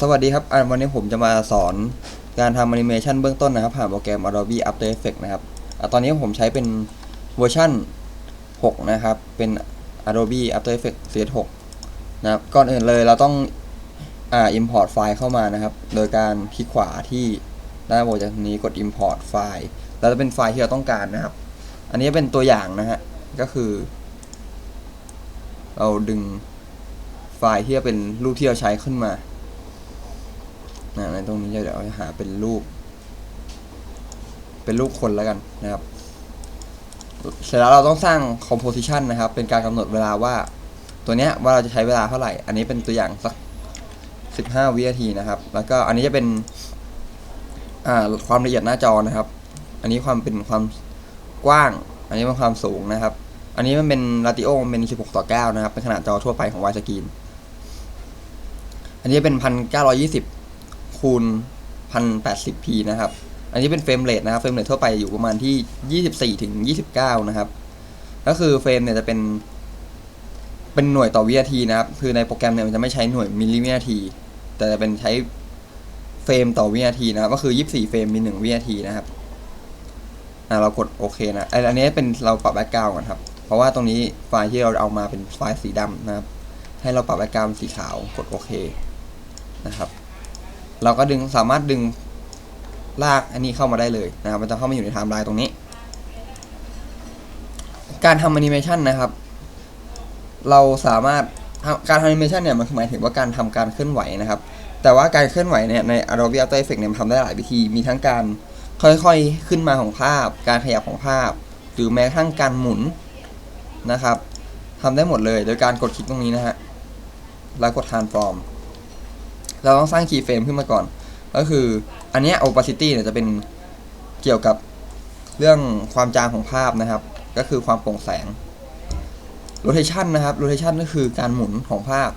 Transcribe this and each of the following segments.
สวัสดีครับวันนี้ผมจะมาสอนการทำแอนิเมชันเบื้องต้นนะครับ ผ่านโปรแกรม Adobe After Effects นะครับอตอนนี้ผมใช้เป็นเวอร์ชัน6 นะครับ เป็น Adobe After Effects CS 6นะครับ ก่อนอื่นเลยเราต้องอ่า import ไฟล์เข้ามานะครับ โดยการคลิกขวาที่ด้านบนจากนี้กด import ไฟล์ แล้วจะเป็นไฟล์ที่เราต้องการนะครับ อันนี้เป็นตัวอย่างนะฮะ ก็คือ เราดึงไฟล์ที่จะเป็นรูปที่เราใช้ขึ้นมา นะในตรงนี้เดี๋ยวจะหาเป็นรูป เป็นรูปคนแล้วกันนะครับ เสร็จแล้วเราต้องสร้าง composition นะครับ เป็นการกำหนดเวลาว่าตัวเนี้ยว่าเราจะใช้เวลาเท่าไหร่ อันนี้เป็นตัวอย่างสัก15วินาทีนะครับ แล้วก็อันนี้จะเป็นความละเอียดหน้าจอนะครับ อันนี้ความเป็นความกว้าง อันนี้เป็นความสูงนะครับ อันนี้มันเป็น ratio มันเป็น 16 ต่อ 9 นะครับ เป็นขนาดจอทั่วไปของ widescreen อันนี้เป็น 1920 คูณ 1080p นะครับ อันนี้เป็นเฟรมเรทนะครับ เฟรมเรททั่วไปอยู่ประมาณที่ 24ถึง29 นะครับ ก็คือเฟรมเนี่ยจะเป็น เป็นหน่วยต่อวินาทีนะครับ คือในโปรแกรมเนี่ยมันจะไม่ใช้หน่วยมิลลิวินาที แต่จะเป็นใช้เฟรมต่อวินาทีนะครับ ก็คือ 24 เฟรมมี 1 วินาทีนะครับอ่าเรากดโอเคนะไออันนี้เป็นเราปรับแบ็กกราวด์ก่อนครับ เพราะว่าตรงนี้ไฟล์ที่เราเอามาเป็นไฟล์สีดำนะครับ ให้เราปรับแบ็กกราวด์สีขาว กดโอเคนะครับ เราก็ดึงสามารถดึงลากอันนี้เข้ามาได้เลยนะครับ มันจะเข้ามาอยู่ในไทม์ไลน์ตรงนี้ การทำแอนิเมชันนะครับ เราสามารถการทำแอนิเมชันเนี่ยมันหมายถึงว่าการทำการเคลื่อนไหวนะครับ แต่ว่าการเคลื่อนไหวเนี่ยใน Adobe After Effects เนี่ยมันทำได้หลายวิธี มีทั้งการค่อยๆขึ้นมาของภาพ การขยับของภาพ หรือแม้กระทั่งการหมุนนะครับทำได้หมดเลย โดยการกดคลิกตรงนี้นะฮะ แล้วกด transform เราต้องสร้าง keyframe ขึ้นมาก่อน ก็คืออันนี้ opacity เนี่ยจะเป็นเกี่ยวกับเรื่องความจางของภาพนะครับ ก็คือความโปร่งแสง rotation นะครับ rotation ก็คือการหมุนของภาพ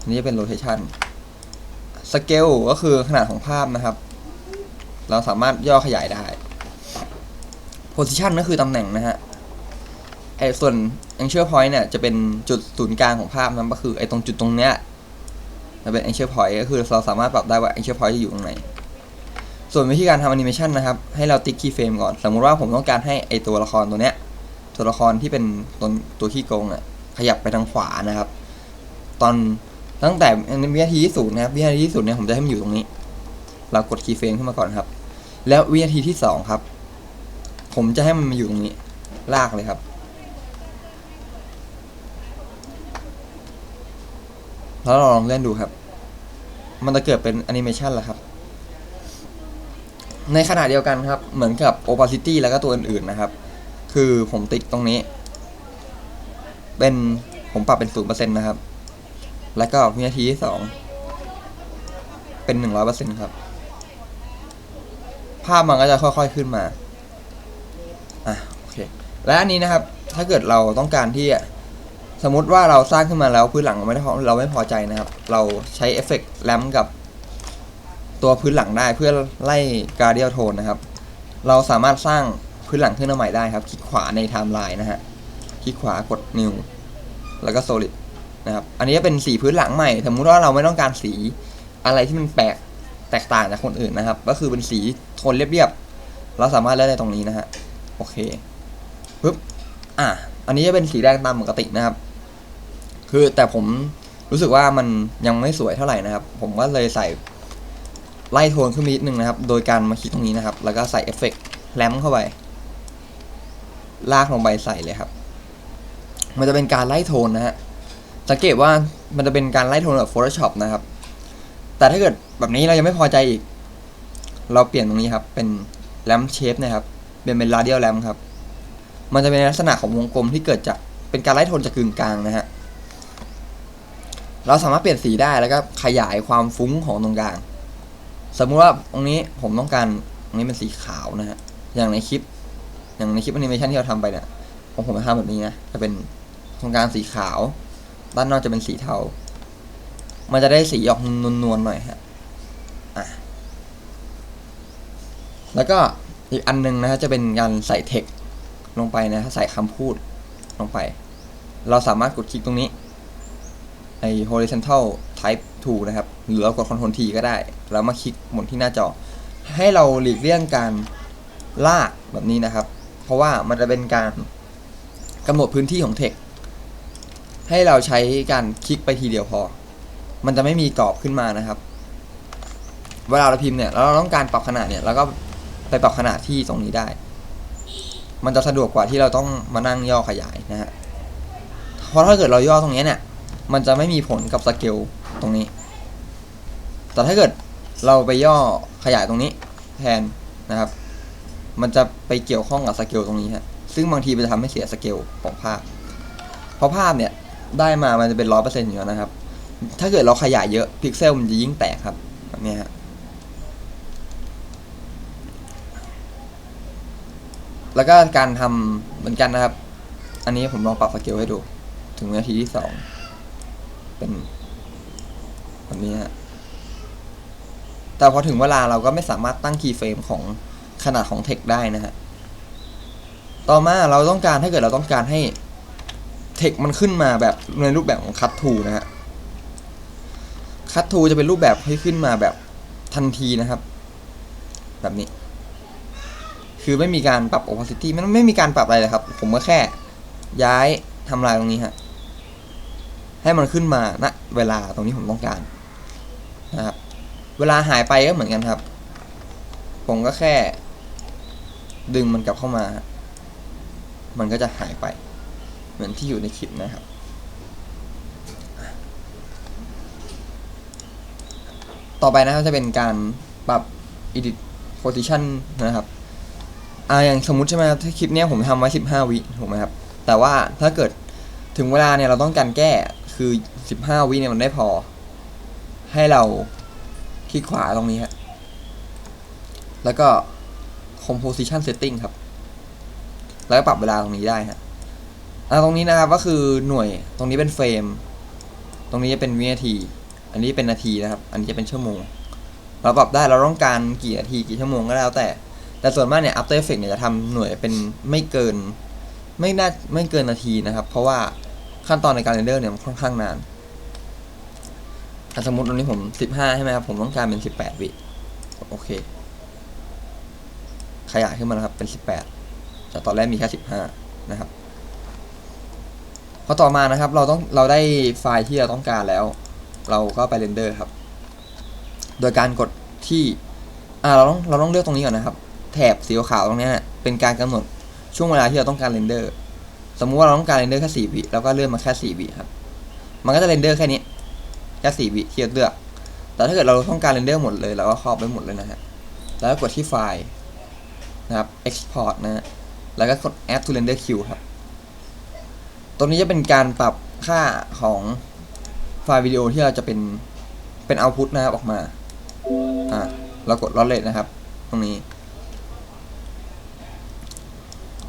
อันนี้เป็น rotation scale ก็คือขนาดของภาพนะครับ เราสามารถย่อขยายได้ position ก็คือตำแหน่งนะฮะไอ้ส่วน anchor point เนี่ยจะเป็นจุดศูนย์กลางของภาพนั้นก็คือไอ้ตรงจุดตรงเนี้ย จะเป็น anchor point ก็คือเราสามารถปรับได้ว่า anchor point จะอยู่ตรงไหน ส่วนวิธีการทำ animation นะครับ ให้เราติ๊ก keyframe ก่อน สมมุติว่าผมต้องการให้ไอตัวละครตัวเนี้ย ตัวละครที่เป็นตัวตัวขี้โกงอะ ขยับไปทางขวานะครับ ตอนตั้งแต่วินาทีที่ศูนย์นะครับวินาทีที่ศูนย์เนี่ยผมจะให้มันอยู่ตรงนี้ เรากด keyframe ขึ้นมาก่อนครับ แล้ววินาทีที่สองครับ ผมจะให้มันมาอยู่ตรงนี้ ลากเลยครับ แล้วเราลองเล่นดูครับ มันจะเกิดเป็นแอนิเมชันแล้วครับ ในขณะเดียวกันครับ เหมือนกับ opacity แล้วก็ตัวอื่นๆนะครับ คือผมติ๊กตรงนี้ เป็นผมปรับเป็นศูนย์เปอร์เซ็นต์นะครับ แล้วก็วินาทีที่สองเป็นหนึ่งร้อยเปอร์เซ็นต์ครับ ภาพมันก็จะค่อยๆขึ้นมา อะ โอเค และอันนี้นะครับ ถ้าเกิดเราต้องการที่จะ สมมติว่าเราสร้างขึ้นมาแล้วพื้นหลังเราไม่ได้พอเราไม่พอใจนะครับ เราใช้เอฟเฟกต์แรมกับตัวพื้นหลังได้เพื่อไล่การเดียลโทนนะครับ เราสามารถสร้างพื้นหลังขึ้นมาใหม่ได้ครับ คลิกขวาในไทม์ไลน์นะฮะ คลิกขวากด new แล้วก็ solid นะครับ อันนี้จะเป็นสีพื้นหลังใหม่ สมมติว่าเราไม่ต้องการสีอะไรที่มันแปลกแตกต่างจากคนอื่นนะครับ ก็คือเป็นสีโทนเรียบๆ เราสามารถเลือกได้ตรงนี้นะฮะ โอเคปึ๊บ อะ อันนี้จะเป็นสีแดงตามปกตินะครับ คือแต่ผมรู้สึกว่ามันยังไม่สวยเท่าไหร่นะครับ ผมก็เลยใส่ไล่โทนขึ้นมานิดนึงนะครับ โดยการมาคลิกตรงนี้นะครับ แล้วก็ใส่เอฟเฟกต์แรมเข้าไป ลากลงไปใส่เลยครับ มันจะเป็นการไล่โทนนะฮะ สังเกตว่ามันจะเป็นการไล่โทนแบบ Photoshop นะครับ แต่ถ้าเกิดแบบนี้เรายังไม่พอใจอีก เราเปลี่ยนตรงนี้ครับ เป็นแรมเชฟนะครับ เปลี่ยนเป็น radial lamp ครับ มันจะเป็นลักษณะของวงกลมที่เกิดจาก เป็นการไล่โทนจากกึ่งกลางนะฮะ เราสามารถเปลี่ยนสีได้แล้วก็ขยายความฟุ้งของตรงกลาง สมมุติว่าตรงนี้ผมต้องการตรงนี้เป็นสีขาวนะฮะอย่างในคลิป อย่างในคลิปแอนิเมชันที่เราทำไปเนี่ยผมผมจะทำแบบนี้นะจะเป็นตรงกลางสีขาว ด้านนอกจะเป็นสีเทา มันจะได้สีออกนวลๆหน่อยฮะอะแล้วก็อีกอันหนึงนะฮะจะเป็นการใส่เทคลงไปนะฮะใส่คำพูดลงไป เราสามารถกดคลิกตรงนี้ ไอ horizontal type to ทูนะครับ หรือเรากดคอนโทรลทีก็ได้ แล้วมาคลิกหมุนที่หน้าจอ ให้เราหลีกเลี่ยงการลากแบบนี้นะครับ เพราะว่ามันจะเป็นการกำหนดพื้นที่ของเทคให้เราใช้การคลิกไปทีเดียวพอ มันจะไม่มีกรอบขึ้นมานะครับ เวลาเราพิมพ์เนี่ยแล้วเราต้องการปรับขนาดเนี่ยเราก็ไปปรับขนาดที่ตรงนี้ได้ มันจะสะดวกกว่าที่เราต้องมานั่งย่อขยายนะฮะ เพราะถ้าเกิดเราย่อตรงนี้เนี่ย มันจะไม่มีผลกับสเกลตรงนี้ แต่ถ้าเกิดเราไปย่อขยายตรงนี้แทนนะครับ มันจะไปเกี่ยวข้องกับสเกลตรงนี้ฮะ ซึ่งบางทีมันจะทำให้เสียสเกลของภาพ เพราะภาพเนี่ยได้มา มันจะเป็นร้อยเปอร์เซ็นต์อยู่แล้วนะครับ ถ้าเกิดเราขยายเยอะพิกเซลมันจะยิ่งแตกครับแบบนี้ฮะ แล้วก็การทำเหมือนกันนะครับ อันนี้ผมลองปรับสเกลให้ดู ถึงนาทีที่สอง เป็นแบบนี้ฮะแต่พอถึงเวลาเราก็ไม่สามารถตั้งคีย์เฟรมของขนาดของเทคได้นะฮะ ต่อมาเราต้องการถ้าเกิดเราต้องการให้เทคมันขึ้นมาแบบในรูปแบบของคัตทูนะฮะคัตทูจะเป็นรูปแบบให้ขึ้นมาแบบทันทีนะครับ แบบนี้ คือไม่มีการปรับ opacity มันไม่มีการปรับอะไรเลยครับ ผมก็แค่ย้ายทำลายตรงนี้ฮะ ให้มันขึ้นมาณเวลาตรงนี้ผมต้องการนะครับเวลาหายไปก็เหมือนกันครับ ผมก็แค่ ดึงมันกลับเข้ามา มันก็จะหายไป เหมือนที่อยู่ในคลิปนะครับต่อไปนะครับจะเป็นการปรับ edit position นะครับอ่าอย่างสมมุติใช่ไหมครับถ้าคลิปนี้ผมทำไว้ 15 วิถูกไหมครับ แต่ว่าถ้าเกิดถึงเวลาเนี่ยเราต้องการแก้ คือ 15 วิเนี่ยมันได้พอ ให้เราคลิกขวาตรงนี้ฮะแล้วก็ composition setting ครับ แล้วก็ปรับเวลาตรงนี้ได้ฮะอ่าตรงนี้นะครับก็คือหน่วยตรงนี้เป็นเฟรม ตรงนี้จะเป็นวินาที อันนี้เป็นนาทีนะครับ อันนี้จะเป็นชั่วโมง เราปรับได้เราต้องการกี่นาทีกี่ชั่วโมงก็แล้วแต่ แต่ส่วนมากเนี่ย After Effects เนี่ยจะทำหน่วยเป็นไม่เกิน ไม่น่าไม่เกินนาทีนะครับ เพราะว่า ขั้นตอนในการเรนเดอร์เนี่ยมันค่อนข้างนานอะสมมติตรงนี้ผม 15 ใช่ไหมครับ ผมต้องการเป็น 18 วิ โอเค ขยายขึ้นมาแล้วครับ เป็น 18 จากตอนแรกมีแค่ 15 นะครับ พอต่อมานะครับ เราต้อง เราได้ไฟล์ที่เราต้องการแล้ว เราก็ไปเรนเดอร์ครับ โดยการกดที่ อ่า เราต้อง เราต้องเลือกตรงนี้ก่อนนะครับ แถบสีขาวตรงเนี้ยเป็นการกำหนดช่วงเวลาที่เราต้องการเรนเดอร์ สมมุติว่าเราต้องการเรนเดอร์แค่สี่วิแล้วก็เลื่อนมาแค่สี่วิครับ มันก็จะเรนเดอร์แค่นี้แค่สี่วิที่เราเลือก แต่ถ้าเกิดเราต้องการเรนเดอร์หมดเลยเราก็ครอบไว้หมดเลยนะฮะแล้วก็กดที่ไฟล์นะครับ export นะฮะแล้วก็กด add to render queue ครับ ตรงนี้จะเป็นการปรับค่าของไฟล์วิดีโอที่เราจะเป็นเป็น output นะครับออกมา อ่า เรากด log rate นะครับ ตรงนี้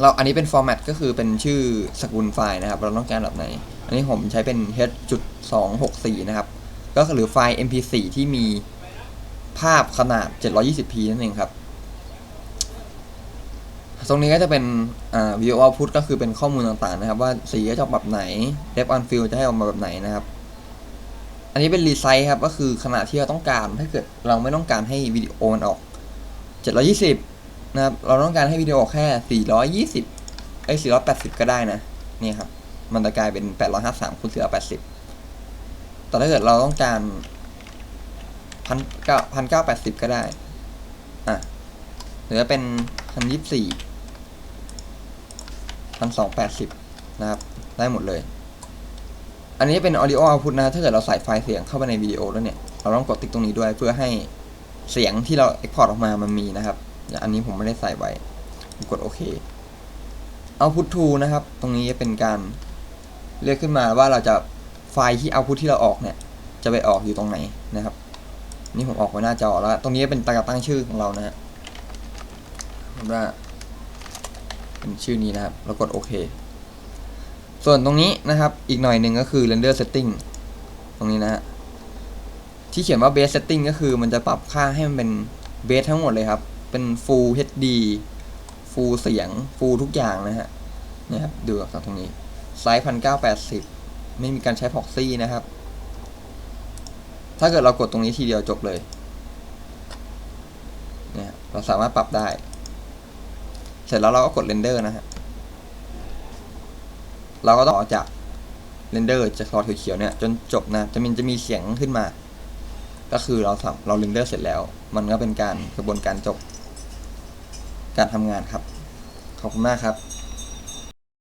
เราอันนี้เป็น format ก็คือเป็นชื่อสกุลไฟล์นะครับ เราต้องการแบบไหน อันนี้ผมใช้เป็น h.264 นะครับ ก็คือหรือไฟล์ mp4 ที่มีภาพขนาด 720p นั่นเองครับ ตรงนี้ก็จะเป็นอ่า video output ก็คือเป็นข้อมูลต่างๆนะครับ ว่าสีจะออกแบบไหน depth on field จะให้ออกมาแบบไหนนะครับ อันนี้เป็นรีไซส์ครับ ก็คือขนาดที่เราต้องการ ถ้าเกิดเราไม่ต้องการให้วิดีโอมันออก 720 นะครับ เราต้องการให้วิดีโอแค่ 420เอ้ย480 ก็ได้นะ นี่ครับ มันจะกลายเป็น 853คูณ480 แต่ถ้าเกิดเราต้องการพันเก้าพันเก้าแปดสิบก็ได้ อะ หรือว่าเป็นพันยี่สิบสี่พันสองแปดสิบนะครับ ได้หมดเลย อันนี้เป็น audio output นะ ถ้าเกิดเราใส่ไฟล์เสียงเข้าไปในวิดีโอแล้วเนี่ย เราต้องกดติ๊กตรงนี้ด้วยเพื่อให้เสียงที่เรา export ออกมามันมีนะครับ อย่างอันนี้ผมไม่ได้ใส่ไว้ กดโอเค output to นะครับ ตรงนี้จะเป็นการเรียกขึ้นมาว่าเราจะไฟล์ที่ output ที่เราออกเนี่ย จะไปออกอยู่ตรงไหนนะครับ นี่ผมออกไว้หน้าจอแล้ว ตรงนี้เป็นตาตั้งชื่อของเรานะฮะว่าเป็นชื่อนี้นะครับ แล้วกดโอเค ส่วนตรงนี้นะครับ อีกหน่อยหนึ่งก็คือ render setting ตรงนี้นะฮะที่เขียนว่า base setting ก็คือมันจะปรับค่าให้มันเป็น base ทั้งหมดเลยครับ เป็น full HD full เสียง full ทุกอย่างนะฮะเนี่ยครับดูจากตรงนี้ไซส์พันเก้าแปดสิบไม่มีการใช้ proxy นะครับ ถ้าเกิดเรากดตรงนี้ทีเดียวจบเลยเนี่ยเราสามารถปรับได้ เสร็จแล้วเราก็กดเรนเดอร์นะฮะเราก็ต้องออกจากเรนเดอร์จากซอเขียวๆเนี่ยจนจบนะจะมีจะมีเสียงขึ้นมา ก็คือเราทำเราเรนเดอร์เสร็จแล้ว มันก็เป็นการกระบวนการจบ การทำงานครับ ขอบคุณมากครับ